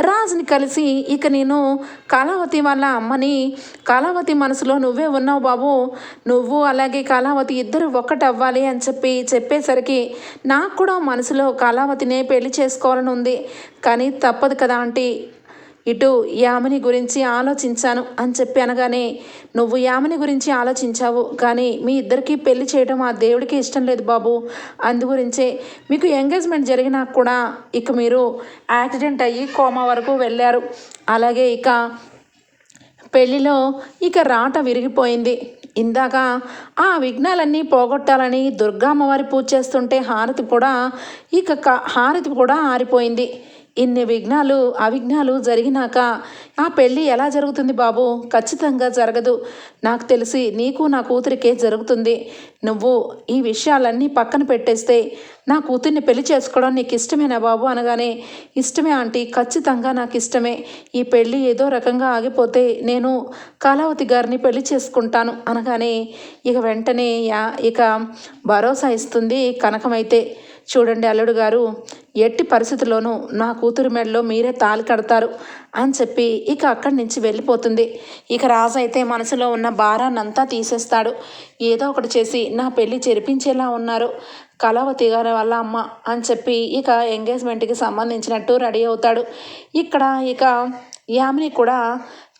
రాజుని కలిసి ఇక నేను కాలావతి వాళ్ళ అమ్మని కాలావతి మనసులో నువ్వే ఉన్నావు బాబు. నువ్వు అలాగే కాలావతి ఇద్దరు ఒక్కటి అవ్వాలి అని చెప్పి చెప్పేసరికి నాకు కూడా మనసులో కళావతినే పెళ్ళి చేసుకోవాలని ఉంది. కానీ తప్పదు కదా ఆంటీ. ఇటు యామిని గురించి ఆలోచించాను అని చెప్పి అనగానే నువ్వు యామిని గురించి ఆలోచించావు కానీ మీ ఇద్దరికి పెళ్ళి చేయడం ఆ దేవుడికి ఇష్టం లేదు బాబు. అందు గురించే మీకు ఎంగేజ్మెంట్ జరిగినా కూడా ఇక మీరు యాక్సిడెంట్ అయ్యి కోమా వరకు వెళ్ళారు. అలాగే ఇక పెళ్ళిలో ఇక రాట విరిగిపోయింది. ఇందాక ఆ విఘ్నాలన్నీ పోగొట్టాలని దుర్గా అమ్మవారి పూజ చేస్తుంటే హారతి కూడా ఇక హారతి కూడా ఆరిపోయింది. ఇన్ని విఘ్నాలు అవిఘ్నాలు జరిగినాక ఆ పెళ్ళి ఎలా జరుగుతుంది బాబు? ఖచ్చితంగా జరగదు. నాకు తెలిసి నీకు నా కూతురికే జరుగుతుంది. నువ్వు ఈ విషయాలన్నీ పక్కన పెట్టేస్తే నా కూతుర్ని పెళ్ళి చేసుకోవడం నీకు ఇష్టమేనా బాబు అనగానే ఇష్టమే ఆంటీ ఖచ్చితంగా నాకు ఇష్టమే. ఈ పెళ్ళి ఏదో రకంగా ఆగిపోతే నేను కళావతి గారిని పెళ్ళి చేసుకుంటాను. అనగానే ఇక వెంటనే యా ఇక భరోసా ఇస్తుంది కనకమైతే. చూడండి అల్లుడు గారు ఎట్టి పరిస్థితుల్లోనూ నా కూతురు మెడలో మీరే తాళి కడతారు అని చెప్పి ఇక అక్కడి నుంచి వెళ్ళిపోతుంది. ఇక రాజు అయితే మనసులో ఉన్న భారాన్నంతా తీసేస్తాడు. ఏదో ఒకటి చేసి నా పెళ్ళి చెరిపించేలా ఉన్నారు. కళావతి గారి వాళ్ళ అమ్మ అని చెప్పి ఇక ఎంగేజ్మెంట్కి సంబంధించినట్టు రెడీ అవుతాడు. ఇక్కడ ఇక యామిని కూడా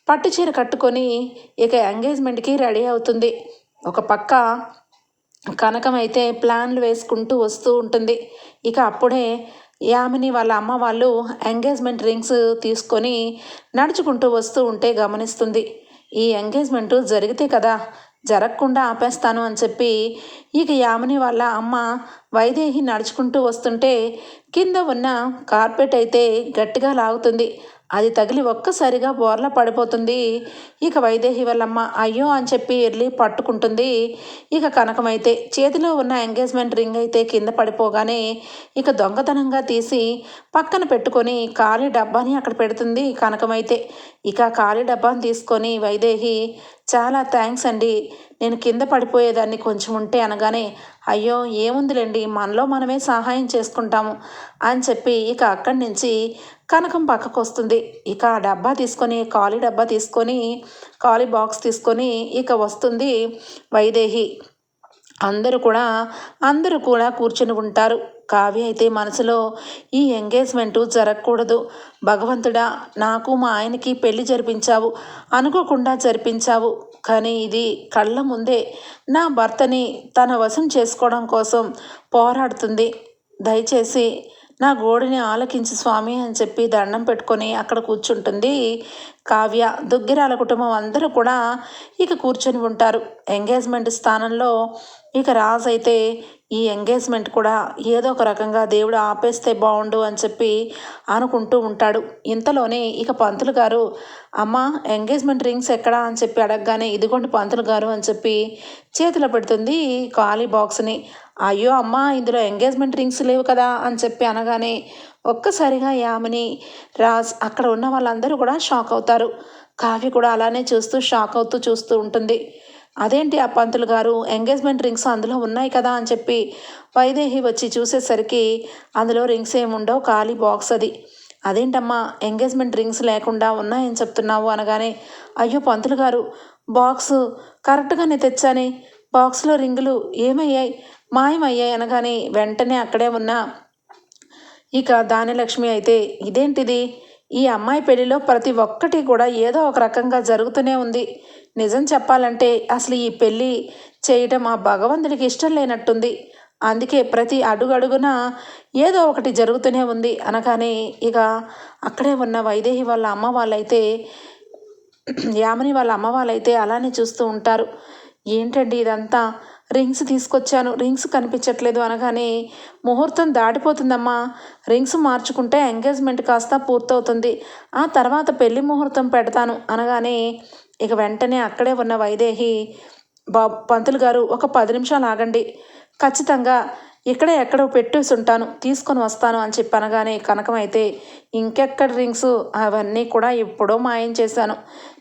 పట్టు చీర కట్టుకొని ఇక ఎంగేజ్మెంట్కి రెడీ అవుతుంది. ఒక పక్క కనకం అయితే ప్లాన్లు వేసుకుంటూ వస్తూ ఉంటుంది. ఇక అప్పుడే యామిని వాళ్ళ అమ్మ వాళ్ళు ఎంగేజ్మెంట్ రింగ్స్ తీసుకొని నడుచుకుంటూ వస్తూ ఉంటే గమనిస్తుంది. ఈ ఎంగేజ్మెంట్ జరిగితే కదా జరగకుండా ఆపేస్తాను అని చెప్పి ఇక యామిని వాళ్ళ అమ్మ వైదేహి నడుచుకుంటూ వస్తుంటే కింద ఉన్న కార్పెట్ అయితే గట్టిగా లాగుతుంది. అది తగిలి ఒక్కసారిగా బోర్ల పడిపోతుంది. ఇక వైదేహి వాళ్ళమ్మ అయ్యో అని చెప్పి వెళ్ళి పట్టుకుంటుంది. ఇక కనకమైతే చేతిలో ఉన్న ఎంగేజ్మెంట్ రింగ్ అయితే కింద పడిపోగానే ఇక దొంగతనంగా తీసి పక్కన పెట్టుకొని ఖాళీ డబ్బాని అక్కడ పెడుతుంది కనకమైతే. ఇక ఖాళీ డబ్బాని తీసుకొని వైదేహి చాలా థ్యాంక్స్ అండి. నేను కింద పడిపోయేదాన్ని కొంచెం ఉంటే అనగానే అయ్యో ఏముందిలేండి మనలో మనమే సహాయం చేసుకుంటాము అని చెప్పి ఇక అక్కడి నుంచి కనకం పక్కకు వస్తుంది ఇక ఆ డబ్బా తీసుకొని ఖాళీ డబ్బా తీసుకొని ఖాళీ బాక్స్ తీసుకొని ఇక వస్తుంది వైదేహి. అందరూ కూడా అందరూ కూడా కూర్చుని ఉంటారు. కావ్య అయితే మనసులో ఈ ఎంగేజ్మెంట్ జరగకూడదు. భగవంతుడా నాకు మా ఆయనకి పెళ్ళి జరిపించావు అనుకోకుండా జరిపించావు. కానీ ఇది కళ్ళ ముందే నా భర్తని తన వశం చేసుకోవడం కోసం పోరాడుతుంది. దయచేసి నా గోడిని ఆలకించి స్వామి అని చెప్పి దండం పెట్టుకొని అక్కడ కూర్చుంటుంది కావ్య. దుగ్గిరాల కుటుంబం అందరూ కూడా ఇక కూర్చొని ఉంటారు. ఎంగేజ్మెంట్ స్థానంలో ఇక రాజు అయితే ఈ ఎంగేజ్మెంట్ కూడా ఏదో ఒక రకంగా దేవుడు ఆపేస్తే బాగుండు అని చెప్పి అనుకుంటూ ఉంటాడు. ఇంతలోనే ఇక పంతులు గారు అమ్మ ఎంగేజ్మెంట్ రింగ్స్ ఎక్కడా? అని చెప్పి అడగగానే ఇదిగోండి పంతులు గారు అని చెప్పి చేతిలో పెడుతుంది ఖాళీ బాక్స్ని. అయ్యో అమ్మ ఇందులో ఎంగేజ్మెంట్ రింగ్స్ లేవు కదా? అని చెప్పి అనగానే ఒక్కసారిగా యామిని రాజ్ అక్కడ ఉన్న వాళ్ళందరూ కూడా షాక్ అవుతారు. కావ్య కూడా అలానే చూస్తూ షాక్ అవుతూ చూస్తూ ఉంటుంది. అదేంటి ఆ పంతులు గారు? ఎంగేజ్మెంట్ రింగ్స్ అందులో ఉన్నాయి కదా అని చెప్పి వైదేహి వచ్చి చూసేసరికి అందులో రింగ్స్ ఏముండవు ఖాళీ బాక్స్ అది. అదేంటమ్మా ఎంగేజ్మెంట్ రింగ్స్ లేకుండా ఉన్నాయని చెప్తున్నావు అనగానే అయ్యో పంతులు గారు బాక్స్ కరెక్ట్గానే తెచ్చానే. బాక్స్లో రింగులు ఏమయ్యాయి? మాయమయ్యాయి అనగానే వెంటనే అక్కడే ఉన్న ఇక దానిలక్ష్మి అయితే ఇదేంటిది? ఈ అమ్మాయి పెళ్ళిలో ప్రతి ఒక్కటి కూడా ఏదో ఒక రకంగా జరుగుతూనే ఉంది. నిజం చెప్పాలంటే అసలు ఈ పెళ్ళి చేయటం ఆ భగవంతుడికి ఇష్టం లేనట్టుంది. అందుకే ప్రతి అడుగడుగున ఏదో ఒకటి జరుగుతూనే ఉంది అనగానే ఇక అక్కడే ఉన్న వైదేహి వాళ్ళ అమ్మ వాళ్ళైతే యామిని వాళ్ళ అమ్మ వాళ్ళైతే అలానే చూస్తూ ఉంటారు. ఏంటండి ఇదంతా? రింగ్స్ తీసుకొచ్చాను. రింగ్స్ కనిపించట్లేదు అనగానే ముహూర్తం దాటిపోతుందమ్మా. రింగ్స్ మార్చుకుంటే ఎంగేజ్మెంట్ కాస్త పూర్తవుతుంది. ఆ తర్వాత పెళ్ళి ముహూర్తం పెడతాను అనగానే ఇక వెంటనే అక్కడే ఉన్న వైదేహి బాబు పంతులు గారు ఒక పది నిమిషాలు ఆగండి. ఖచ్చితంగా ఇక్కడే ఎక్కడ పెట్టేసి ఉంటాను తీసుకొని వస్తాను అని చెప్పి అనగానే కనకం అయితే ఇంకెక్కడ రింగ్స్? అవన్నీ కూడా ఎప్పుడో మాయం చేశాను.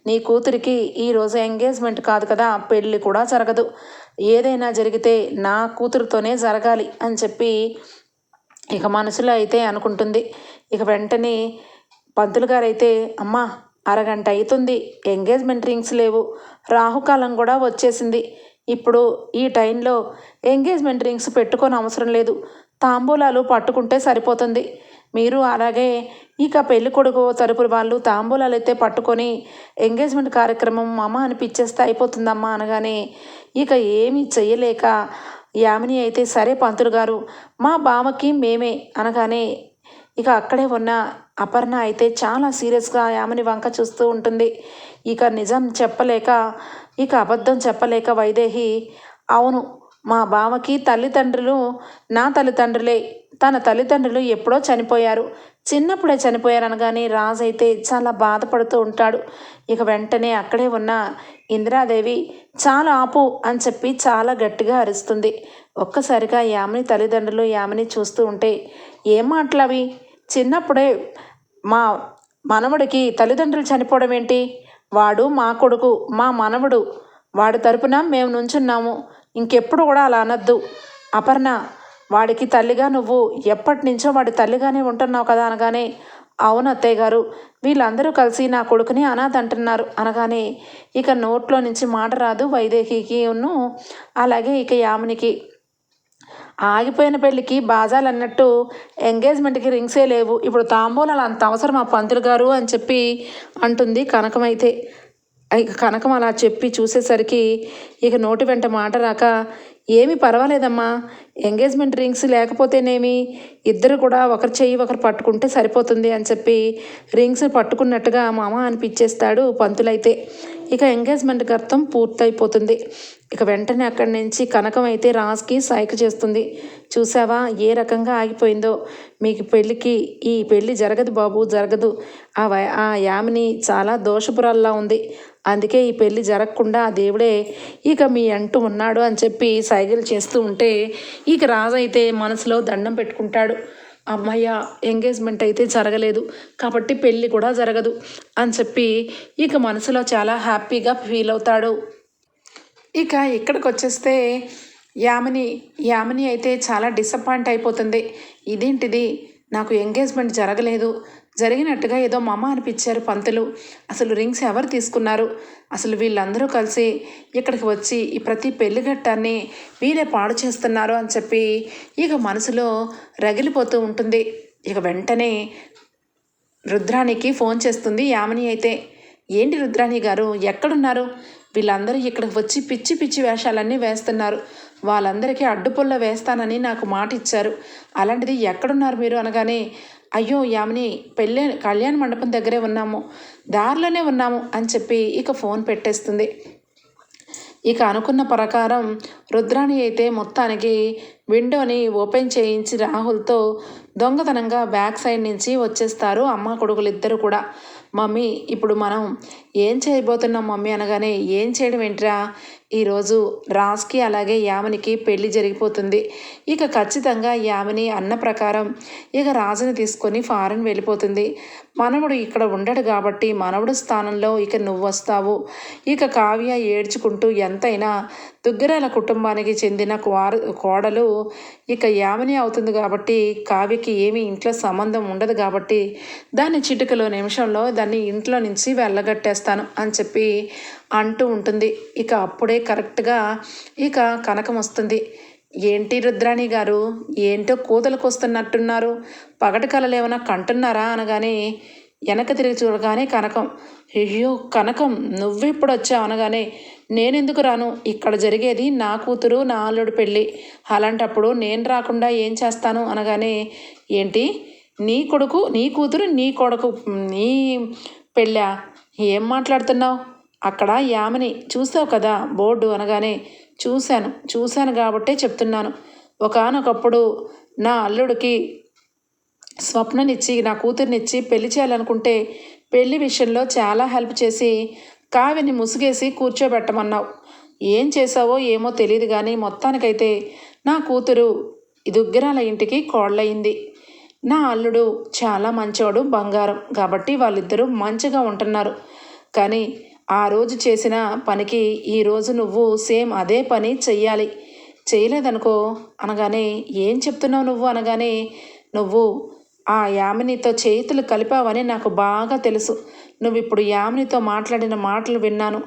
నీ కూతురికి ఈరోజు ఎంగేజ్మెంట్ కాదు కదా పెళ్ళి కూడా జరగదు. ఏదైనా జరిగితే నా కూతురుతోనే జరగాలి అని చెప్పి ఇక మనసులో అయితే అనుకుంటుంది. ఇక వెంటనే పంతులు గారైతే అమ్మా అరగంట అవుతుంది ఎంగేజ్మెంట్ రింగ్స్ లేవు. రాహుకాలం కూడా వచ్చేసింది. ఇప్పుడు ఈ టైంలో ఎంగేజ్మెంట్ రింగ్స్ పెట్టుకొని అవసరం లేదు. తాంబూలాలు పట్టుకుంటే సరిపోతుంది. మీరు అలాగే ఇక పెళ్ళి కొడుకు తరపు వాళ్ళు తాంబూలాలు అయితే పట్టుకొని ఎంగేజ్మెంట్ కార్యక్రమం అమ్మ అనిపించేస్తే అయిపోతుందమ్మా అనగానే ఇక ఏమీ చేయలేక యామిని అయితే సరే పంతులు గారు మా బావకి మేమే అనగానే ఇక అక్కడే ఉన్న అపర్ణ అయితే చాలా సీరియస్గా ఆమెని వంక చూస్తూ ఉంటుంది. ఇక నిజం చెప్పలేక ఇక అబద్ధం చెప్పలేక వైదేహి అవును మా బావకి తల్లిదండ్రులు నా తల్లిదండ్రులే. తన తల్లిదండ్రులు ఎప్పుడో చనిపోయారు. చిన్నప్పుడే చనిపోయారు అనగానే రాజు అయితే చాలా బాధపడుతూ ఉంటాడు. ఇక వెంటనే అక్కడే ఉన్న ఇందిరాదేవి చాలా ఆపు అని చెప్పి చాలా గట్టిగా అరుస్తుంది. ఒక్కసారిగా యామిని తల్లిదండ్రులు యామిని చూస్తూ ఉంటే ఏం మాటలు అవి చిన్నప్పుడే మా మనవడికి తల్లిదండ్రులు చనిపోవడం ఏంటి? వాడు మా కొడుకు మా మనవడు వాడి తరపున మేము నుంచున్నాము. ఇంకెప్పుడు కూడా అలా అనొద్దు. అపర్ణ వాడికి తల్లిగా నువ్వు ఎప్పటి నుంచో వాడి తల్లిగానే ఉంటున్నావు కదా అనగానే అవును అత్తయ్య గారు వీళ్ళందరూ కలిసి నా కొడుకుని అనాథ అంటున్నారు అనగానే ఇక నోట్లో నుంచి మాట రాదు వైదేహికిను ఉన్ను అలాగే ఇక యామునికి. ఆగిపోయిన పెళ్ళికి బాజాలు అన్నట్టు ఎంగేజ్మెంట్కి రింగ్సే లేవు. ఇప్పుడు తాంబూలాలు అంత అవసరం ఆ పంతులు గారు అని చెప్పి అంటుంది కనకమైతే. ఇక కనకం అలా చెప్పి చూసేసరికి ఇక నోటి వెంట మాట రాక ఏమి పర్వాలేదమ్మా. ఎంగేజ్మెంట్ రింగ్స్ లేకపోతేనేమి ఇద్దరు కూడా ఒకరు చెయ్యి ఒకరు పట్టుకుంటే సరిపోతుంది అని చెప్పి రింగ్స్ పట్టుకున్నట్టుగా మామ అనిపించేస్తాడు పంతులైతే. ఇక ఎంగేజ్మెంట్ గర్తం పూర్తయిపోతుంది. ఇక వెంటనే అక్కడి నుంచి కనకం అయితే రాజ్కి సైక్ చేస్తుంది. చూసావా? ఏ రకంగా ఆగిపోయిందో? మీకు పెళ్ళికి ఈ పెళ్ళి జరగదు బాబు జరగదు. ఆ వై ఆ యామిని చాలా దోషపురాల్లా ఉంది. అందుకే ఈ పెళ్ళి జరగకుండా ఆ దేవుడే ఇక మీ అంటూ ఉన్నాడు అని చెప్పి సైగలు చేస్తూ ఉంటే ఇక రాజు అయితే మనసులో దండం పెట్టుకుంటాడు. అమ్మయ్య ఎంగేజ్మెంట్ అయితే జరగలేదు కాబట్టి పెళ్ళి కూడా జరగదు అని చెప్పి ఇక మనసులో చాలా హ్యాపీగా ఫీల్ అవుతాడు. ఇక ఇక్కడికి వచ్చేస్తే యామిని యామిని అయితే చాలా డిసప్పాయింట్ అయిపోతుంది. ఇదేంటిది? నాకు ఎంగేజ్మెంట్ జరగలేదు. జరిగినట్టుగా ఏదో మమ అనిపించారు పంతులు. అసలు రింగ్స్ ఎవరు తీసుకున్నారు? అసలు వీళ్ళందరూ కలిసి ఇక్కడికి వచ్చి ఈ ప్రతి పెళ్ళిఘట్టాన్ని వీరే పాడు చేస్తున్నారు అని చెప్పి ఇక మనసులో రగిలిపోతూ ఉంటుంది. ఇక వెంటనే రుద్రానికి ఫోన్ చేస్తుంది యామిని అయితే. ఏంటి రుద్రాణి గారు ఎక్కడున్నారు? వీళ్ళందరూ ఇక్కడికి వచ్చి పిచ్చి పిచ్చి వేషాలన్నీ వేస్తున్నారు. వాళ్ళందరికీ అడ్డుపుల్ల వేస్తానని నాకు మాట ఇచ్చారు అలాంటిది ఎక్కడున్నారు మీరు? అనగానే అయ్యో యామిని పెళ్ళి కళ్యాణ మండపం దగ్గరే ఉన్నాము దారిలోనే ఉన్నాము అని చెప్పి ఇక ఫోన్ పెట్టేస్తుంది. ఇక అనుకున్న ప్రకారం రుద్రాణి అయితే మొత్తానికి విండోని ఓపెన్ చేయించి రాహుల్తో దొంగతనంగా బ్యాక్ సైడ్ నుంచి వచ్చేస్తారు అమ్మ కొడుకులు ఇద్దరు కూడా. మమ్మీ ఇప్పుడు మనం ఏం చేయబోతున్నాం మమ్మీ అనగానే ఏం చేయడం ఏంట్రా? ఈరోజు రాజ్కి అలాగే యామనికి పెళ్ళి జరిగిపోతుంది. ఇక ఖచ్చితంగా యామిని అన్న ప్రకారం ఇక రాజుని తీసుకొని ఫారెన్ వెళ్ళిపోతుంది. మనవడు ఇక్కడ ఉండడు కాబట్టి మనవడు స్థానంలో ఇక నువ్వు వస్తావు. ఇక కావ్య ఏడ్చుకుంటూ ఎంతైనా దుగ్గరాల కుటుంబానికి చెందిన కోర కోడలు ఇక యామిని అవుతుంది కాబట్టి కావ్యకి ఏమీ ఇంట్లో సంబంధం ఉండదు కాబట్టి దాన్ని చిటికలో నిమిషంలో దాన్ని ఇంట్లో నుంచి వెళ్ళగట్టేస్తాను అని చెప్పి అంటూ ఉంటుంది. ఇక అప్పుడే కరెక్ట్గా ఇక కనకం వస్తుంది. ఏంటి రుద్రాణి గారు? ఏంటో కూతలకు వస్తున్నట్టున్నారు. పగటి కలలు ఏమైనా కంటున్నారా అనగానే వెనక తిరిగి చూడగానే కనకం. అయ్యో కనకం నువ్వెప్పుడు వచ్చావు అనగానే నేనెందుకు రాను? ఇక్కడ జరిగేది నా కూతురు నా అల్లుడు పెళ్ళి. అలాంటప్పుడు నేను రాకుండా ఏం చేస్తాను అనగానే ఏంటి? నీ కొడుకు నీ కూతురు నీ కొడుకు నీ పెళ్ళా? ఏం మాట్లాడుతున్నావు? అక్కడ యామిని చూసావు కదా బోర్డు అనగానే చూశాను చూశాను కాబట్టే చెప్తున్నాను. ఒకానొకప్పుడు నా అల్లుడికి స్వప్ననిచ్చి నా కూతుర్నిచ్చి పెళ్ళి చేయాలనుకుంటే పెళ్ళి విషయంలో చాలా హెల్ప్ చేసి కావిని ముసుగేసి కూర్చోబెట్టమన్నావు. ఏం చేసావో ఏమో తెలియదు కానీ మొత్తానికైతే నా కూతురు దుగ్గిరాల ఇంటికి కోళ్ళయింది. నా అల్లుడు చాలా మంచోడు బంగారం. కాబట్టి వాళ్ళిద్దరూ మంచిగా ఉంటున్నారు. కానీ ఆ రోజు చేసిన పనికి ఈరోజు నువ్వు సేమ్ అదే పని చెయ్యాలి. చేయలేదనుకో అనగానే ఏం చెప్తున్నావు నువ్వు అనగానే నువ్వు ఆ యామినితో చేతులు కలిపావని నాకు బాగా తెలుసు. నువ్వు ఇప్పుడు యామినితో మాట్లాడిన మాటలు విన్నాను.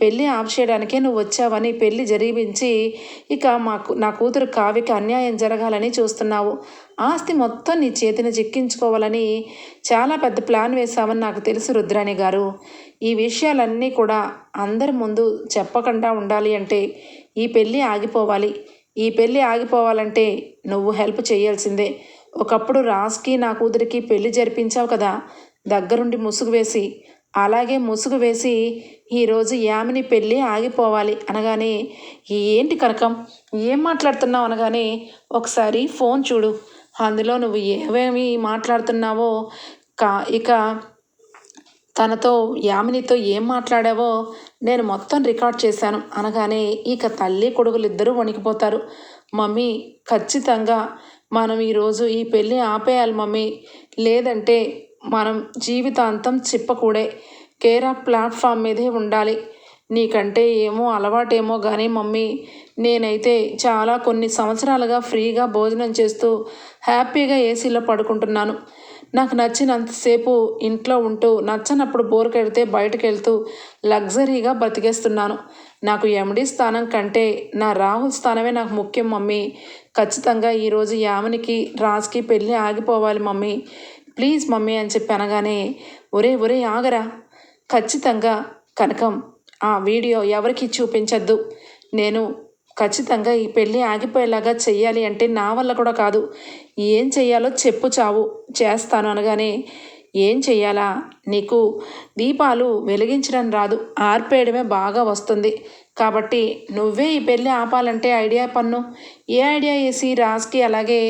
పెళ్ళి ఆఫ్ చేయడానికే నువ్వు వచ్చావని పెళ్ళి జరిపించి ఇక మాకు నా కూతురు కావికి అన్యాయం జరగాలని చూస్తున్నావు. ఆస్తి మొత్తం నీ చేతిని చిక్కించుకోవాలని చాలా పెద్ద ప్లాన్ వేశావని నాకు తెలుసు రుద్రాణి గారు. ఈ విషయాలన్నీ కూడా అందరి ముందు చెప్పకుండా ఉండాలి అంటే ఈ పెళ్ళి ఆగిపోవాలి. ఈ పెళ్ళి ఆగిపోవాలంటే నువ్వు హెల్ప్ చేయాల్సిందే. ఒకప్పుడు రాస్కి నా కూతురికి పెళ్ళి జరిపించావు కదా దగ్గరుండి ముసుగు వేసి. అలాగే ముసుగు వేసి ఈరోజు యామిని పెళ్ళి ఆగిపోవాలి అనగానే ఏంటి కనకం? ఏం మాట్లాడుతున్నావు అనగానే ఒకసారి ఫోన్ చూడు. అందులో నువ్వు ఏమేమి మాట్లాడుతున్నావో కా ఇక తనతో యామినితో ఏం మాట్లాడావో నేను మొత్తం రికార్డ్ చేశాను అనగానే ఇక తల్లి కొడుకులు ఇద్దరూ వణికిపోతారు. మమ్మీ ఖచ్చితంగా మనం ఈరోజు ఈ పెళ్ళి ఆపేయాలి మమ్మీ. లేదంటే మనం జీవితాంతం చిప్పకూడే కేరా ప్లాట్ఫామ్ మీదే ఉండాలి. నీకంటే ఏమో అలవాటేమో కానీ మమ్మీ నేనైతే చాలా కొన్ని సంవత్సరాలుగా ఫ్రీగా భోజనం చేస్తూ హ్యాపీగా ఏసీలో పడుకుంటున్నాను. నాకు నచ్చినంతసేపు ఇంట్లో ఉంటూ నచ్చనప్పుడు బోర్ కెడితే బయటకు వెళ్తూ లగ్జరీగా బతికేస్తున్నాను. నాకు ఎండి స్థానం కంటే నా రాహుల్ స్థానమే నాకు ముఖ్యం మమ్మీ. ఖచ్చితంగా ఈరోజు యామనికి రాజ్కి పెళ్ళి ఆగిపోవాలి మమ్మీ. ప్లీజ్ మమ్మీ అని చెప్పి అనగానే ఒరే ఒరే ఆగరా. ఖచ్చితంగా కనకం ఆ వీడియో ఎవరికి చూపించద్దు? నేను ఖచ్చితంగా ఈ పెళ్ళి ఆగిపోయేలాగా చెయ్యాలి అంటే నా వల్ల కూడా కాదు. ఏం చెయ్యాలో చెప్పు చావు. చేస్తాను అనగానే ఏం చెయ్యాలా? నీకు దీపాలు వెలిగించడం రాదు. ఆర్పేయడమే బాగా వస్తుంది. కాబట్టి నువ్వే ఈ పెళ్ళి ఆపాలంటే ఐడియా పన్ను. ఏ ఐడియా వేసి రాజ్కి అలాగే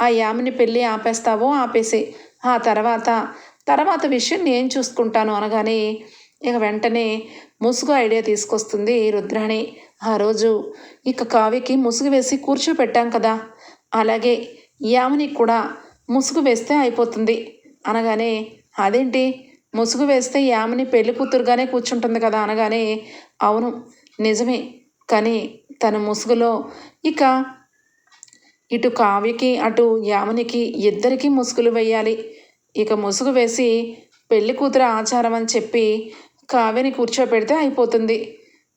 ఆ యామిని పెళ్ళి ఆపేస్తావో ఆపేసే. ఆ తర్వాత తర్వాత విషయం నేను చూసుకుంటాను అనగానే ఇక వెంటనే ముసుగు ఐడియా తీసుకొస్తుంది రుద్రాణి. ఆ రోజు ఇక కావ్యకి ముసుగు వేసి కూర్చోపెట్టాం కదా. అలాగే యామిని కూడా ముసుగు వేస్తే అయిపోతుంది. అనగానే అదేంటి? ముసుగు వేస్తే యామిని పెళ్ళి కూతురుగానే కూర్చుంటుంది కదా అనగానే అవును నిజమే. కానీ తన ముసుగులో ఇక ఇటు కావ్యకి అటు యామునికి ఇద్దరికీ ముసుగులు వేయాలి. ఇక ముసుగు వేసి పెళ్ళి కూతురు ఆచారం అని చెప్పి కావ్యని కూర్చోపెడితే అయిపోతుంది.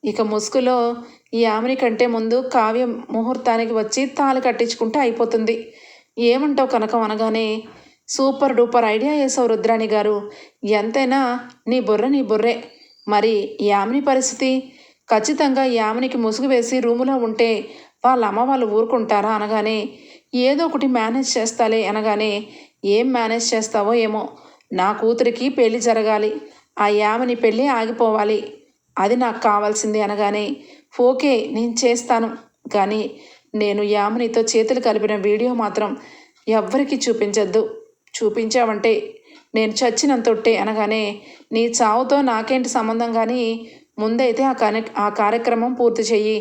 ఇక ముసుగులో ఈ ఆమెని కంటే ముందు కావ్య ముహూర్తానికి వచ్చి తాళి కట్టించుకుంటే అయిపోతుంది. ఏమంటావు కనకం అనగానే సూపర్ డూపర్ ఐడియా వేసావు రుద్రాణి గారు. ఎంతైనా నీ బుర్ర నీ బుర్రే. మరి యామిని పరిస్థితి? ఖచ్చితంగా యామినికి ముసుగు వేసి రూములో ఉంటే వాళ్ళ అమ్మ వాళ్ళు ఊరుకుంటారా అనగానే ఏదో ఒకటి మేనేజ్ చేస్తాలే అనగానే ఏం మేనేజ్ చేస్తావో ఏమో. నా కూతురికి పెళ్ళి జరగాలి. ఆ యామిని పెళ్ళి ఆగిపోవాలి. అది నాకు కావాల్సింది అనగానే ఓకే నేను చేస్తాను. కానీ నేను యామినితో చేతులు కలిపిన వీడియో మాత్రం ఎవ్వరికి చూపించద్దు. చూపించావంటే నేను చచ్చినంతొట్టే అనగానే నీ చావుతో నాకేంటి సంబంధం కానీ ముందైతే ఆ కన ఆ కార్యక్రమం పూర్తి చెయ్యి.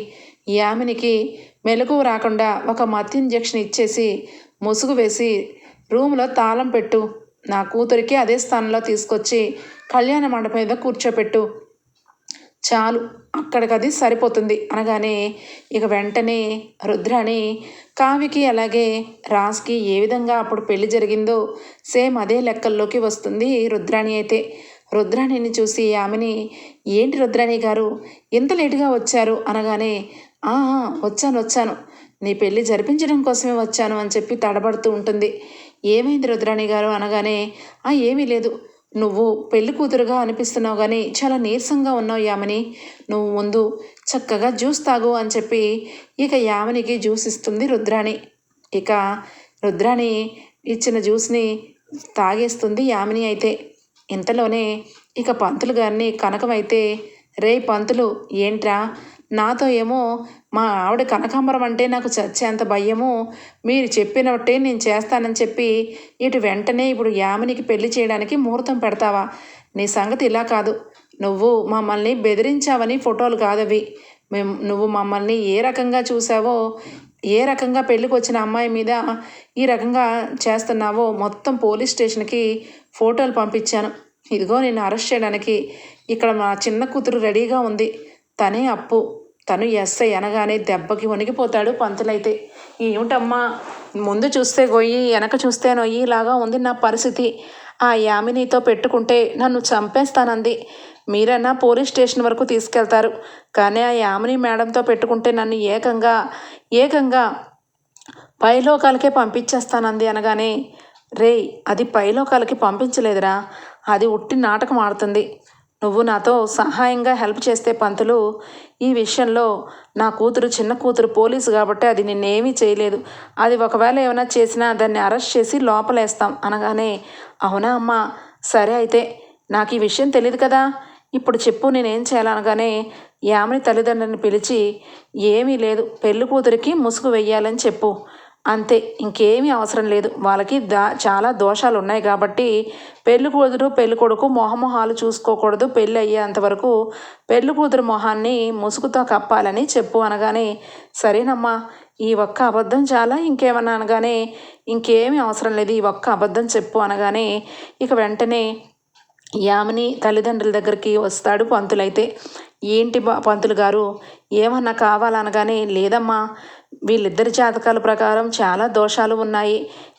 యామినికి మెలకువ రాకుండా ఒక మత్ ఇంజెక్షన్ ఇచ్చేసి ముసుగు వేసి రూమ్లో తాళం పెట్టు. నా కూతురికి అదే స్థానంలో తీసుకొచ్చి కళ్యాణ మండపం మీద కూర్చోపెట్టు. చాలు అక్కడికది సరిపోతుంది అనగానే ఇక వెంటనే రుద్రాణి కావికి అలాగే రాజ్కి ఏ విధంగా అప్పుడు పెళ్ళి జరిగిందో సేమ్ అదే లెక్కల్లోకి వస్తుంది రుద్రాణి అయితే. రుద్రాణిని చూసి ఆమెని ఏంటి రుద్రాణి గారు ఎంత లేటుగా వచ్చారు? అనగానే "ఆ, ఆ, వచ్చాను వచ్చాను. నీ పెళ్ళి జరిపించడం కోసమే వచ్చాను అని చెప్పి తడబడుతూ ఉంటుంది. ఏమైంది రుద్రాణి గారు అనగానే ఆ ఏమీ లేదు. నువ్వు పెళ్ళి కూతురుగా అనిపిస్తున్నావు కానీ చాలా నీరసంగా ఉన్నావు యామని. నువ్వు ముందు చక్కగా జ్యూస్ తాగు అని చెప్పి ఇక యామనికి జ్యూస్ ఇస్తుంది రుద్రాణి. ఇక రుద్రాణి ఇచ్చిన జ్యూస్ని తాగేస్తుంది యామిని అయితే. ఇంతలోనే ఇక పంతులు గారిని కనకమైతే రే పంతులు ఏంట్రా? నాతో ఏమో మా ఆవిడ కనకాంబరం అంటే నాకు చచ్చేంత భయము. మీరు చెప్పినట్టే నేను చేస్తానని చెప్పి ఇటు వెంటనే ఇప్పుడు యామినికి పెళ్ళి చేయడానికి ముహూర్తం పెడతావా? నీ సంగతి ఇలా కాదు. నువ్వు మమ్మల్ని బెదిరించావని ఫోటోలు కాదవి. మేము నువ్వు మమ్మల్ని ఏ రకంగా చూసావో ఏ రకంగా పెళ్ళికి వచ్చిన అమ్మాయి మీద ఈ రకంగా చేస్తున్నావో మొత్తం పోలీస్ స్టేషన్కి ఫోటోలు పంపించాను. ఇదిగో నేను అరెస్ట్ చేయడానికి. ఇక్కడ మా చిన్న కూతురు రెడీగా ఉంది. తనే అప్పు. తను ఎస్ఐ అనగానే దెబ్బకి వణిగిపోతాడు పంతులైతే. ఏమిటమ్మా? ముందు చూస్తే గొయ్యి వెనక చూస్తే నొయ్యి లాగా ఉంది నా పరిస్థితి. ఆ యామినితో పెట్టుకుంటే నన్ను చంపేస్తానంది. మీరన్నా పోలీస్ స్టేషన్ వరకు తీసుకెళ్తారు. కానీ ఆ యామిని మేడంతో పెట్టుకుంటే నన్ను ఏకంగా ఏకంగా పైలోకాలకే పంపించేస్తానంది అనగానే రేయ్ అది పైలోకాలకి పంపించలేదురా. అది ఉట్టి నాటకం ఆడుతుంది. నువ్వు నాతో సహాయంగా హెల్ప్ చేస్తే పంతులు ఈ విషయంలో నా కూతురు చిన్న కూతురు పోలీసు కాబట్టి అది నిన్నేమీ చేయలేదు. అది ఒకవేళ ఏమైనా చేసినా దాన్ని అరెస్ట్ చేసి లోపలేస్తాం అనగానే అవునా అమ్మా? సరే అయితే నాకు ఈ విషయం తెలియదు కదా. ఇప్పుడు చెప్పు నేనేం చేయాలనగానే యామిని తల్లిదండ్రులను పిలిచి ఏమీ లేదు పెళ్ళి కూతురికి ముసుగు వెయ్యాలని చెప్పు. అంతే ఇంకేమీ అవసరం లేదు. వాళ్ళకి దా చాలా దోషాలు ఉన్నాయి కాబట్టి పెళ్ళి కూతురు పెళ్ళి కొడుకు మొహమొహాలు చూసుకోకూడదు. పెళ్ళి అయ్యేంతవరకు పెళ్ళి కూతురు మొహాన్ని ముసుగుతో కప్పాలని చెప్పు అనగానే సరేనమ్మా ఈ ఒక్క అబద్ధం చాలా ఇంకేమన్నా అనగానే ఇంకేమీ అవసరం లేదు ఈ ఒక్క అబద్ధం చెప్పు అనగానే ఇక వెంటనే యామిని తల్లిదండ్రుల దగ్గరికి వస్తాడు పంతులైతే. ఏంటి పంతులు గారు ఏమన్నా కావాలనగానే లేదమ్మా వీళ్ళిద్దరి జాతకాల ప్రకారం చాలా దోషాలు ఉన్నాయి.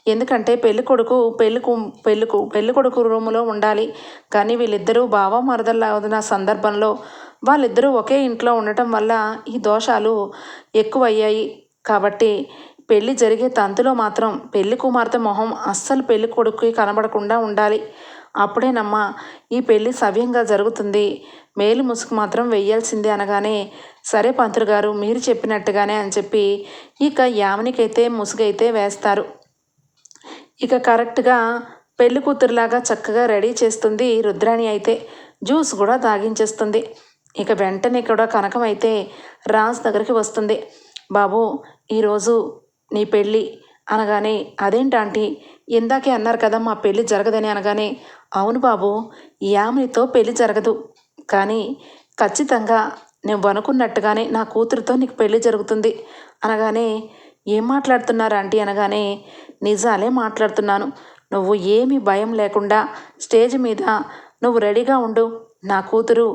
ఎందుకంటే పెళ్ళి కొడుకు పెళ్ళికు పెళ్ళికు పెళ్ళి కొడుకు రూములో ఉండాలి. కానీ వీళ్ళిద్దరూ బావ మరదలవుతున్న సందర్భంలో వాళ్ళిద్దరూ ఒకే ఇంట్లో ఉండటం వల్ల ఈ దోషాలు ఎక్కువయ్యాయి. కాబట్టి పెళ్ళి జరిగే తంతులో మాత్రం పెళ్ళి కుమార్తె మొహం అస్సలు పెళ్ళి కొడుకుకి కనబడకుండా ఉండాలి. అప్పుడేనమ్మా ఈ పెళ్ళి సవ్యంగా జరుగుతుంది. మేలు ముసుగు మాత్రం వెయ్యాల్సిందే అనగానే సరే పంతులు గారు మీరు చెప్పినట్టుగానే అని చెప్పి ఇక యామనికైతే ముసుగైతే వేస్తారు. ఇక కరెక్ట్గా పెళ్ళి కూతురులాగా చక్కగా రెడీ చేస్తుంది రుద్రాణి అయితే. జ్యూస్ కూడా తాగించేస్తుంది. ఇక వెంటనే కూడా కనకం అయితే రాజ్ దగ్గరికి వస్తుంది. బాబు ఈరోజు నీ పెళ్ళి అనగానే అదేంటాంటి ఇందాకే అన్నారు కదా మా పెళ్ళి జరగదని అనగానే అవును బాబు యామినితో పెళ్ళి జరగదు. కానీ ఖచ్చితంగా నేను అనుకున్నట్టుగానే నా కూతురుతో నీకు పెళ్ళి జరుగుతుంది. అనగానే ఏం మాట్లాడుతున్నారు ఆంటీ? అనగానే నిజాలే మాట్లాడుతున్నాను. నువ్వు ఏమీ భయం లేకుండా స్టేజ్ మీద నువ్వు రెడీగా ఉండు. నా కూతురు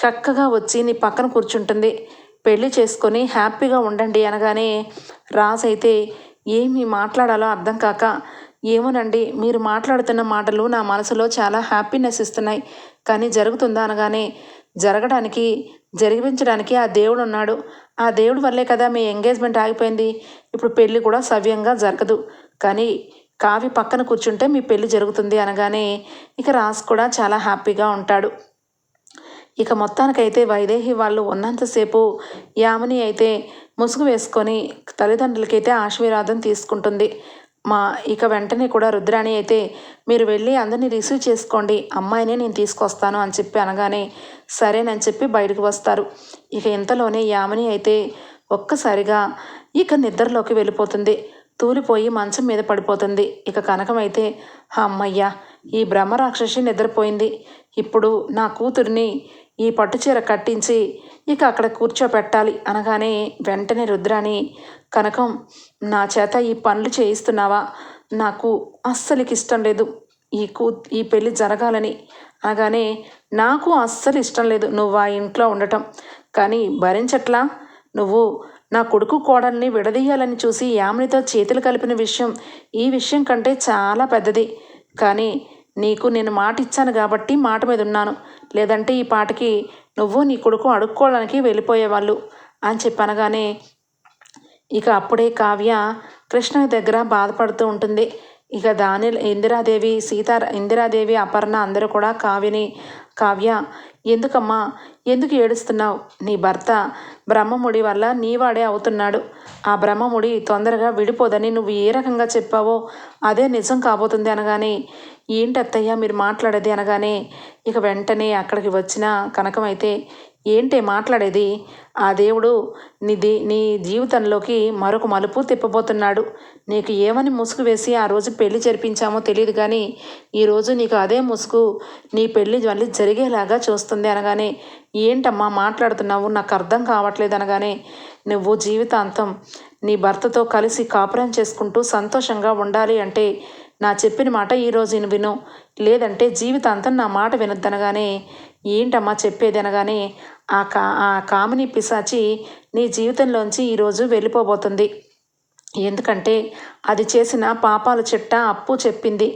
చక్కగా వచ్చి నీ పక్కన కూర్చుంటుంది. పెళ్ళి చేసుకొని హ్యాపీగా ఉండండి అనగానే రాజ్ అయితే ఏమి మాట్లాడాలో అర్థం కాక ఏమోనండి మీరు మాట్లాడుతున్న మాటలు నా మనసులో చాలా హ్యాపీనెస్ ఇస్తున్నాయి. కానీ జరుగుతుందా అనగానే జరగడానికి జరిపించడానికి ఆ దేవుడు ఉన్నాడు. ఆ దేవుడి వల్లే కదా మీ ఎంగేజ్మెంట్ ఆగిపోయింది. ఇప్పుడు పెళ్ళి కూడా సవ్యంగా జరగదు. కానీ కావి పక్కన కూర్చుంటే మీ పెళ్ళి జరుగుతుంది అనగానే ఇక రాజ్ కూడా చాలా హ్యాపీగా ఉంటాడు. ఇక మొత్తానికైతే వైదేహి వాళ్ళు ఉన్నంతసేపు యామిని అయితే ముసుగు వేసుకొని తల్లిదండ్రులకైతే ఆశీర్వాదం తీసుకుంటుంది. మా ఇక వెంటనే కూడా రుద్రాణి అయితే మీరు వెళ్ళి అందరినీ రిసీవ్ చేసుకోండి. అమ్మాయిని నేను తీసుకొస్తాను అని చెప్పి అనగానే సరేనని చెప్పి బయటకు వస్తారు. ఇక ఇంతలోనే యామిని అయితే ఒక్కసారిగా ఇక నిద్రలోకి వెళ్ళిపోతుంది. తూలిపోయి మంచం మీద పడిపోతుంది. ఇక కనకమైతే అమ్మయ్యా అమ్మయ్య ఈ బ్రహ్మరాక్షసి నిద్రపోయింది. ఇప్పుడు నా కూతురిని ఈ పట్టుచీర కట్టించి ఇక అక్కడ కూర్చోపెట్టాలి అనగానే వెంటనే రుద్రాని కనకం నా చేత ఈ పనులు చేయిస్తున్నావా? నాకు అస్సలకి ఇష్టం లేదు. ఈ కూ ఈ పెళ్ళి జరగాలని. అనగానే నాకు అస్సలు ఇష్టం లేదు నువ్వు ఆ ఇంట్లో ఉండటం. కానీ భరించట్లా? నువ్వు నా కొడుకు కోడల్ని విడదీయాలని చూసి యామినితో చేతులు కలిపిన విషయం ఈ విషయం కంటే చాలా పెద్దది. కానీ నీకు నేను మాట ఇచ్చాను కాబట్టి మాట మీద ఉన్నాను. లేదంటే ఈ పాటకి నువ్వు నీ కొడుకు అడుక్కోవడానికి వెళ్ళిపోయేవాళ్ళు అని చెప్పనగానే ఇక అప్పుడే కావ్య కృష్ణ దగ్గర బాధపడుతూ ఉంటుంది. ఇక దాని ఇందిరాదేవి సీతా ఇందిరాదేవి అపర్ణ అందరూ కూడా కావ్యని కావ్య ఎందుకమ్మా ఎందుకు ఏడుస్తున్నావు? నీ భర్త బ్రహ్మముడి వల్ల నీవాడే అవుతున్నాడు. ఆ బ్రహ్మముడి తొందరగా విడిపోదని నువ్వు ఏ రకంగా చెప్పావో అదే నిజం కాబోతుంది అనగానే ఏంటి మీరు మాట్లాడేది అనగానే ఇక వెంటనే అక్కడికి వచ్చిన కనకమైతే ఏంటే మాట్లాడేది? ఆ దేవుడు నీది నీ జీవితంలోకి మరొక మలుపు తిప్పబోతున్నాడు. నీకు ఏమని ముసుగు వేసి ఆ రోజు పెళ్ళి జరిపించామో తెలియదు కానీ ఈరోజు నీకు అదే ముసుగు నీ పెళ్ళి మళ్ళీ జరిగేలాగా చూస్తుంది అనగానే ఏంటమ్మా మాట్లాడుతున్నావు? నాకు అర్థం కావట్లేదు అనగానే నువ్వు జీవితాంతం నీ భర్తతో కలిసి కాపురం చేసుకుంటూ సంతోషంగా ఉండాలి అంటే నా చెప్పిన మాట ఈరోజు నేను విను. లేదంటే జీవితాంతం నా మాట వినొద్దనగానే ఏంటమ్మా చెప్పేది అనగానే ఆ కా ఆ కామిని పిశాచి నీ జీవితంలోంచి ఈరోజు వెళ్ళిపోబోతుంది. ఎందుకంటే అది చేసిన పాపాల చెట్ట అప్పు చెప్పింది.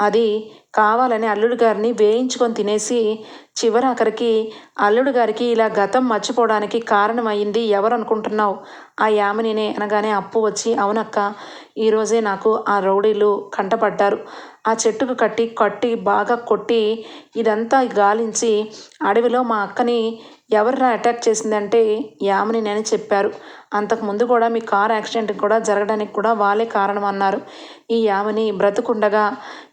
అది కావాలని అల్లుడు గారిని వేయించుకొని తినేసి చివరాఖరికి అల్లుడు గారికి ఇలా గతం మర్చిపోవడానికి కారణమైంది ఎవరు అనుకుంటున్నావు ఆ యామినినే అనగానే అప్పు వచ్చి అవునక్క ఈరోజే నాకు ఆ రౌడీలు కంటపడ్డారు. ఆ చెట్టుకు కట్టి కట్టి బాగా కొట్టి ఇదంతా గాలించి అడవిలో మా అక్కని ఎవర్రా అటాక్ చేసిందంటే యామిని అని చెప్పారు. అంతకుముందు కూడా మీ కార్ యాక్సిడెంట్ కూడా జరగడానికి కూడా వాళ్ళే కారణం అన్నారు ఈ యామిని బ్రతుకుండగా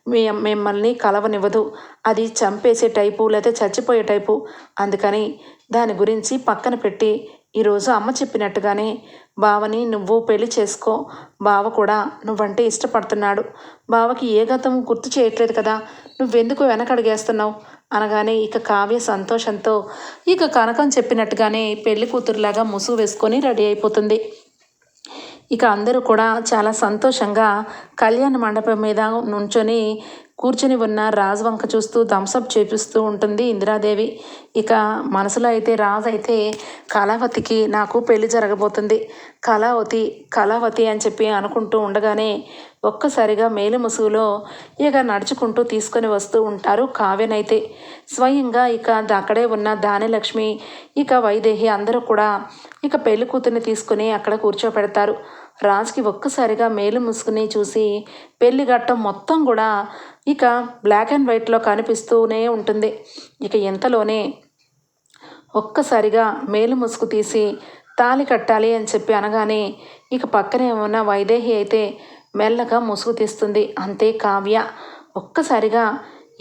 మీ మిమ్మల్ని కలవనివ్వదు. అది చంపేసే టైపు లేకపోతే చచ్చిపోయే టైపు. అందుకని దాని గురించి పక్కన పెట్టి ఈరోజు అమ్మ చెప్పినట్టుగానే బావని నువ్వు పెళ్ళి చేసుకో. బావ కూడా నువ్వంటే ఇష్టపడుతున్నాడు. బావకి ఏ గతం గుర్తు చేయట్లేదు కదా. నువ్వెందుకు వెనకడిగేస్తున్నావు? అనగానే ఇక కావ్య సంతోషంతో ఇక కనకం చెప్పినట్టుగానే పెళ్ళి కూతురులాగా ముసుగు వేసుకొని రెడీ అయిపోతుంది. ఇక అందరూ కూడా చాలా సంతోషంగా కళ్యాణ మండపం మీద నుంచొని కూర్చుని ఉన్న రాజు వంక చూస్తూ థమ్సప్ చేపిస్తూ ఉంటుంది ఇందిరాదేవి. ఇక మనసులో అయితే రాజు అయితే కళావతికి నాకు పెళ్ళి జరగబోతుంది. కళావతి కళావతి అని చెప్పి అనుకుంటూ ఉండగానే ఒక్కసారిగా మేలు ముసుగులో ఇక నడుచుకుంటూ తీసుకొని వస్తూ ఉంటారు కావ్యనైతే. స్వయంగా ఇక అక్కడే ఉన్న దానిలక్ష్మి ఇక వైదేహి అందరూ కూడా ఇక పెళ్ళి కూతుర్ని తీసుకుని అక్కడ కూర్చోపెడతారు. రాజుకి ఒక్కసారిగా మేలు ముసుగుని చూసి పెళ్ళి ఘట్టం మొత్తం కూడా ఇక బ్లాక్ అండ్ వైట్లో కనిపిస్తూనే ఉంటుంది. ఇక ఇంతలోనే ఒక్కసారిగా మేలు ముసుగు తీసి తాలి కట్టాలి అని చెప్పి అనగానే ఇక పక్కనే ఉన్న వైదేహి అయితే మెల్లగా ముసుగు తీస్తుంది. అంతే కావ్య. ఒక్కసారిగా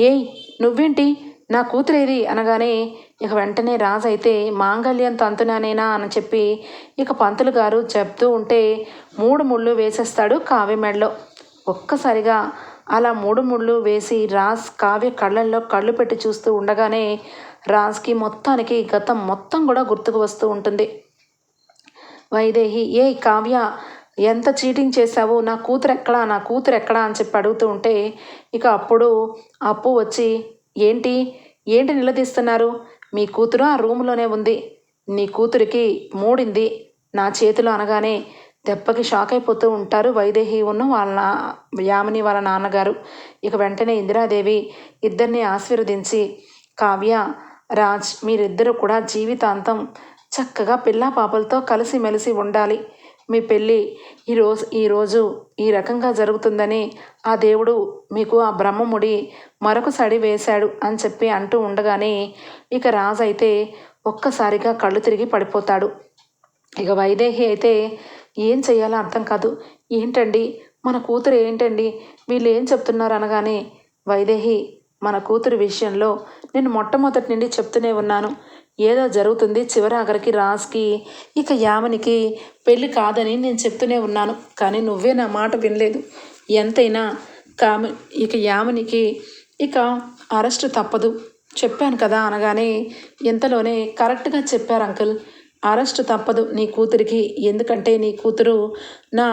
ఏయ్ నువ్వేంటి? నా కూతురేది? అనగానే ఇక వెంటనే రాజు అయితే మాంగళ్యం తంతునానేనా? అని చెప్పి ఇక పంతులు గారు చెప్తూ ఉంటే మూడు ముళ్ళు వేసేస్తాడు కావ్య మెడలో. ఒక్కసారిగా అలా మూడు ముళ్ళు వేసి రాజ్ కావ్య కళ్ళల్లో కళ్ళు పెట్టి చూస్తూ ఉండగానే రాజ్కి మొత్తానికి గతం మొత్తం కూడా గుర్తుకు వస్తూ ఉంటుంది. వైదేహి ఏ కావ్య ఎంత చీటింగ్ చేశావు? నా కూతురు ఎక్కడా నా కూతురు ఎక్కడా అని చెప్పి అడుగుతూ ఉంటే ఇక అప్పుడు అప్పు వచ్చి ఏంటి? ఏంటి నిలదీస్తున్నారు? మీ కూతురు ఆ రూమ్లోనే ఉంది. నీ కూతురికి మూడింది. నా చేతిలో అనగానే దెబ్బకి షాక్ అయిపోతూ ఉంటారు. వైదేహి ఉన్న వాళ్ళ యామిని వాళ్ళ నాన్నగారు. ఇక వెంటనే ఇందిరాదేవి ఇద్దరిని ఆశీర్వదించి కావ్య రాజ్ మీరిద్దరూ కూడా జీవితాంతం చక్కగా పిల్లా పాపలతో కలిసిమెలిసి ఉండాలి. మీ పెళ్ళి ఈరోజు ఈరోజు ఈ రకంగా జరుగుతుందని ఆ దేవుడు మీకు ఆ బ్రహ్మముడి మరొక సడి వేశాడు అని చెప్పి అంటూ ఉండగానే ఇక రాజు అయితే ఒక్కసారిగా కళ్ళు తిరిగి పడిపోతాడు. ఇక వైదేహి అయితే ఏం చేయాలో అర్థం కాదు. ఏంటండి? మన కూతురు ఏంటండి? వీళ్ళు ఏం చెప్తున్నారు అనగానే వైదేహి మన కూతురు విషయంలో నేను మొట్టమొదటి నుండి చెప్తూనే ఉన్నాను. ఏదో జరుగుతుంది చివరి ఆఖరికి రాజ్కి ఇక యామనికి పెళ్ళి కాదని నేను చెప్తూనే ఉన్నాను. కానీ నువ్వే నా మాట వినలేదు. ఎంతైనా కామె ఇక యామనికి ఇక అరెస్ట్ తప్పదు. చెప్పాను కదా అనగానే ఇంతలోనే కరెక్ట్గా చెప్పారు అంకుల్. అరెస్ట్ తప్పదు నీ కూతురికి. ఎందుకంటే నీ కూతురు నా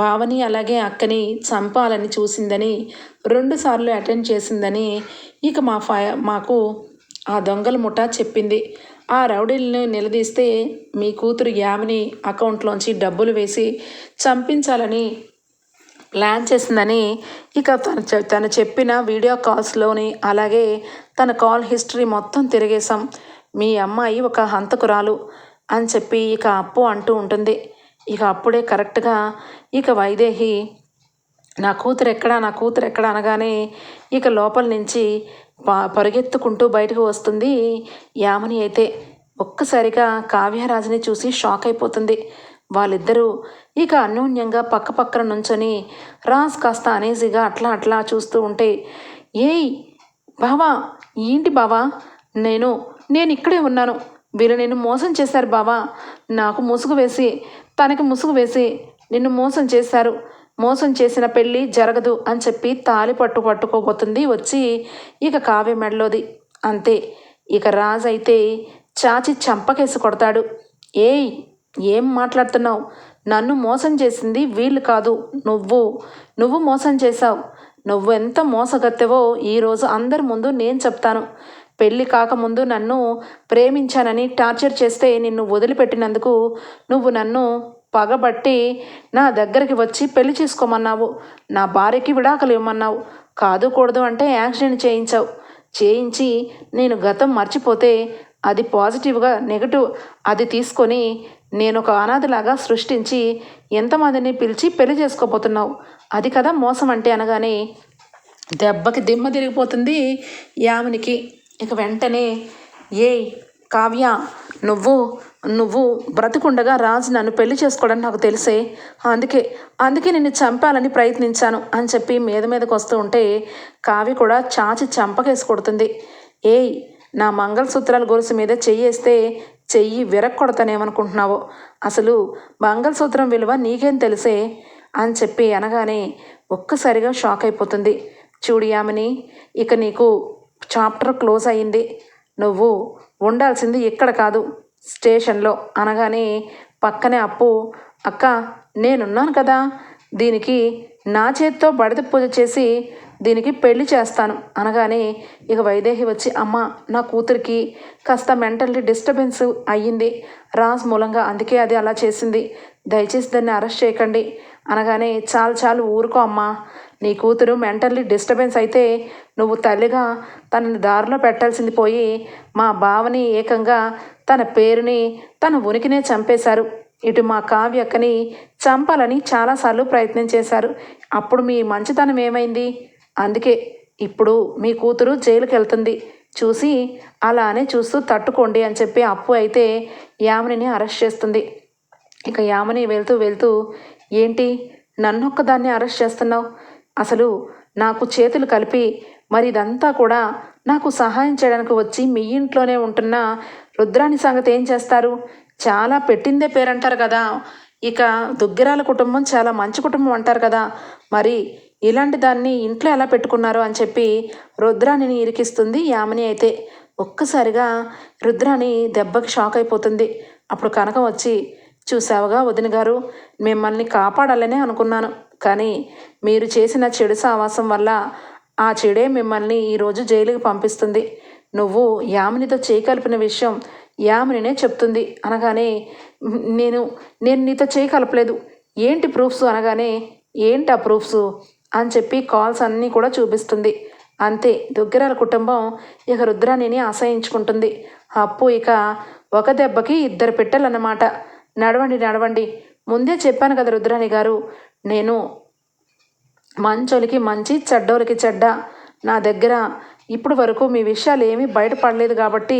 బావని అలాగే అక్కని చంపాలని చూసిందని రెండుసార్లు అటెండ్ చేసిందని ఇక మా ఫై మాకు ఆ దొంగల ముఠ చెప్పింది. ఆ రౌడీలను నిలదీస్తే మీ కూతురు యామిని అకౌంట్లోంచి డబ్బులు వేసి చంపించాలని ప్లాన్ చేసిందని ఇక తను తను చెప్పిన వీడియో కాల్స్లోని అలాగే తన కాల్ హిస్టరీ మొత్తం తిరిగేశాం. మీ అమ్మాయి ఒక హంతకురాలు అని చెప్పి ఇక అప్పు అంటూ ఉంటుంది. ఇక అప్పుడే కరెక్ట్గా ఇక వైదేహి నా కూతురు ఎక్కడా నా కూతురు ఎక్కడా అనగానే ఇక లోపల నుంచి పరుగెత్తుకుంటూ బయటకు వస్తుంది యామని అయితే. ఒక్కసారిగా కావ్యరాజుని చూసి షాక్ అయిపోతుంది. వాళ్ళిద్దరూ ఇక అన్యోన్యంగా పక్క పక్కన నుంచొని రాజ్ కాస్త అనేజీగా అట్లా అట్లా చూస్తూ ఉంటే ఏయ్ బావా ఏంటి బావా? నేను నేను ఇక్కడే ఉన్నాను. వీళ్ళు నిన్ను మోసం చేశారు బావా. నాకు ముసుగు వేసి తనకి ముసుగు వేసి నిన్ను మోసం చేశారు. మోసం చేసిన పెళ్ళి జరగదు అని చెప్పి తాలి పట్టు పట్టుకోబోతుంది వచ్చి ఇక కావ్య మెడలోది. అంతే. ఇక రాజు అయితే చాచి చంపకేసి కొడతాడు. ఏయ్ ఏం మాట్లాడుతున్నావు? నన్ను మోసం చేసింది వీళ్ళు కాదు నువ్వు. నువ్వు మోసం చేశావు. నువ్వు ఎంత మోసగత్తెవో ఈరోజు అందరి ముందు నేను చెప్తాను. పెళ్ళి కాకముందు నన్ను ప్రేమించానని టార్చర్ చేస్తే నిన్ను వదిలిపెట్టినందుకు నువ్వు నన్ను పగబట్టి నా దగ్గరికి వచ్చి పెళ్ళి చేసుకోమన్నావు. నా భార్యకి విడాకులు ఇవ్వమన్నావు. కాదు కూడదు అంటే యాక్సిడెంట్ చేయించావు. చేయించి నేను గతం మర్చిపోతే అది పాజిటివ్గా నెగటివ్ అది తీసుకొని నేను ఒక అనాథలాగా సృష్టించి ఎంతమందిని పిలిచి పెళ్ళి చేసుకోబోతున్నావు? అది కదా మోసం అంటే అనగానే దెబ్బకి దిమ్మ తిరిగిపోతుంది యామినికి. ఇక వెంటనే ఏయ్ కావ్య నువ్వు నువ్వు బ్రతికుండగా రాజు నన్ను పెళ్ళి చేసుకోవడం నాకు తెలిసే? అందుకే అందుకే నిన్ను చంపాలని ప్రయత్నించాను అని చెప్పి మీద మీదకి వస్తూ ఉంటే కావ్య కూడా చాచి చంపకేసి కొడుతుంది. ఏయ్ నా మంగళసూత్రాల గొలుసు మీద చెయ్యేస్తే చెయ్యి విరక్కొడతానేమనుకుంటున్నావో? అసలు మంగళసూత్రం విలువ నీకేం తెలిసే? అని చెప్పి అనగానే ఒక్కసారిగా షాక్ అయిపోతుంది. చూడు యామిని ఇక నీకు చాప్టర్ క్లోజ్ అయ్యింది. నువ్వు ఉండాల్సింది ఇక్కడ కాదు స్టేషన్లో. అనగానే పక్కనే అప్పు అక్క నేనున్నాను కదా. దీనికి నా చేత్తో బడిద పూజ చేసి దీనికి పెళ్ళి చేస్తాను. అనగానే ఇక వైదేహి వచ్చి అమ్మ నా కూతురికి కాస్త మెంటల్లీ డిస్టర్బెన్స్ అయ్యింది. రాజ్ మూలంగా అందుకే అది అలా చేసింది. దయచేసి దాన్ని అరెస్ట్ చేయకండి. అనగానే చాలు చాలు ఊరుకో అమ్మా. నీ కూతురు మెంటల్లీ డిస్టర్బెన్స్ అయితే నువ్వు తల్లిగా తనని దారిలో పెట్టాల్సింది పోయి మా బావని ఏకంగా తన పేరుని తన ఉనికినే చంపేశారు. ఇటు మా కావ్యక్కని చంపాలని చాలాసార్లు ప్రయత్నం చేశారు. అప్పుడు మీ మంచితనం ఏమైంది? అందుకే ఇప్పుడు మీ కూతురు జైలుకి వెళ్తుంది చూసి అలానే చూస్తూ తట్టుకోండి అని చెప్పి అప్పు అయితే యామినిని అరెస్ట్ చేస్తుంది. ఇక యామిని వెళ్తూ వెళ్తూ ఏంటి? నన్నొక్కదాన్ని అరెస్ట్ చేస్తున్నావు? అసలు నాకు చేతులు కలిపి మరి ఇదంతా కూడా నాకు సహాయం చేయడానికి వచ్చి మీ ఇంట్లోనే ఉంటున్న రుద్రాణి సంగతి ఏం చేస్తారు? చాలా పెట్టిందే పేరంటారు కదా. ఇక దుగ్గిరాల కుటుంబం చాలా మంచి కుటుంబం అంటారు కదా. మరి ఇలాంటి దాన్ని ఇంట్లో ఎలా పెట్టుకున్నారు అని చెప్పి రుద్రాణిని ఇరికిస్తుంది యామిని అయితే. ఒక్కసారిగా రుద్రాణి దెబ్బకి షాక్ అయిపోతుంది. అప్పుడు కనకం వచ్చి చూసావుగా వదిన గారు మిమ్మల్ని కాపాడాలనే అనుకున్నాను. కానీ మీరు చేసిన చెడు సావాసం వల్ల ఆ చెడే మిమ్మల్ని ఈరోజు జైలుకి పంపిస్తుంది. నువ్వు యామినితో చేయకలిపిన విషయం యామినినే చెప్తుంది అనగానే నేను నేను నీతో చేయకలపలేదు ఏంటి ప్రూఫ్స్ అనగానే ఏంటి ఆ ప్రూఫ్స్ అని చెప్పి కాల్స్ అన్నీ కూడా చూపిస్తుంది. అంతే దుగ్గిరాల కుటుంబం ఇక రుద్రాణిని ఆశ్రయించుకుంటుంది. అప్పు ఇక ఒక దెబ్బకి ఇద్దరు పెట్టాలన్నమాట. నడవండి నడవండి. ముందే చెప్పాను కదా రుద్రాణి గారు నేను మంచోలికి మంచి చెడ్డోలికి చెడ్డ. నా దగ్గర ఇప్పుడు వరకు మీ విషయాలు ఏమీ బయటపడలేదు కాబట్టి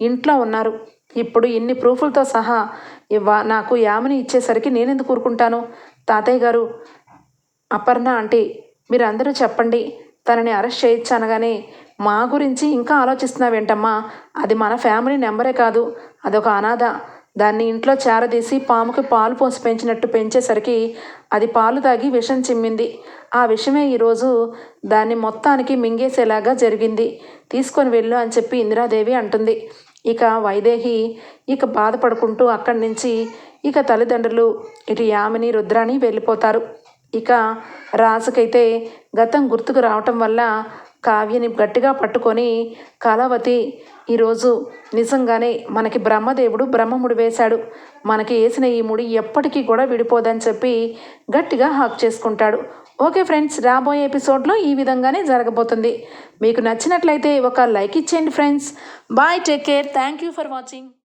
ఇంట్లో ఉన్నారు. ఇప్పుడు ఇన్ని ప్రూఫ్లతో సహా ఇవ్వ నాకు యామిని ఇచ్చేసరికి నేనెందుకు కూరుకుంటాను తాతయ్య గారు అపర్ణ ఆంటీ మీరందరూ చెప్పండి. తనని అరెస్ట్ చేయొచ్చు అనగానే మా గురించి ఇంకా ఆలోచిస్తున్నావేంటమ్మా? అది మన ఫ్యామిలీ నెంబరే కాదు. అదొక అనాథ. దాన్ని ఇంట్లో చేరదీసి పాముకి పాలు పోసి పెంచినట్టు పెంచేసరికి అది పాలు తాగి విషం చిమ్మింది. ఆ విషమే ఈరోజు దాన్ని మొత్తానికి మింగేసేలాగా జరిగింది. తీసుకొని వెళ్ళు అని చెప్పి ఇందిరాదేవి అంటుంది. ఇక వైదేహి ఇక బాధపడుకుంటూ అక్కడి నుంచి ఇక తల్లిదండ్రులు ఇటు యామిని రుద్రాని వెళ్ళిపోతారు. ఇక రాజుకైతే గతం గుర్తుకు రావటం వల్ల కావ్యని గట్టిగా పట్టుకొని కళావతి ఈరోజు నిజంగానే మనకి బ్రహ్మదేవుడు బ్రహ్మముడి వేశాడు. మనకి వేసిన ఈ ముడి ఎప్పటికీ కూడా విడిపోదని చెప్పి గట్టిగా హాక్ చేసుకుంటాడు. ఓకే ఫ్రెండ్స్ రాబోయే ఎపిసోడ్లో ఈ విధంగానే జరగబోతుంది. మీకు నచ్చినట్లయితే ఒక లైక్ ఇచ్చేయండి friends. Bye take care. Thank you for watching.